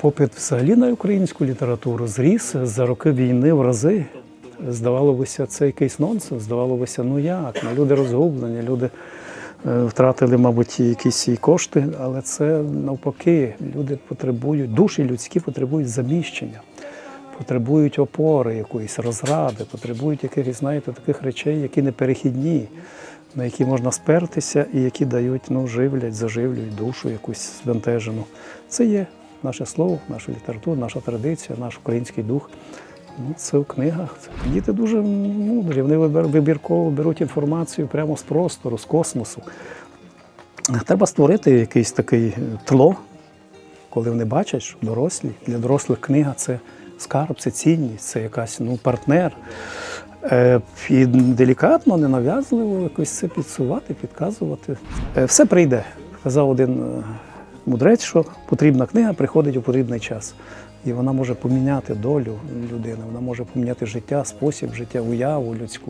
Попит взагалі на українську літературу зріс за роки війни в рази. Здавалося, це якийсь нонсенс. Здавалося, ну як? Ну, люди розгублені, люди е, втратили, мабуть, якісь кошти, але це навпаки, люди потребують, душі людські потребують заміщення, потребують опори якоїсь розради, потребують якихось, знаєте, таких речей, які не перехідні, на які можна спертися і які дають, ну, живлять, заживлюють душу якусь збентежену. Це є наше слово, наша література, наша традиція, наш український дух. Ну, це в книгах. Діти дуже мудрі, вони вибір- вибірково беруть інформацію прямо з простору, з космосу. Треба створити якийсь такий тло, коли вони бачать, що дорослі, для дорослих книга це скарб, це цінність, це якась ну, партнер. Е, і делікатно, ненав'язливо якось це підсувати, підказувати. Е, все прийде. Казав один е, мудрець, що потрібна книга приходить у потрібний час. І вона може поміняти долю людини, вона може поміняти життя, спосіб життя, уяву людську.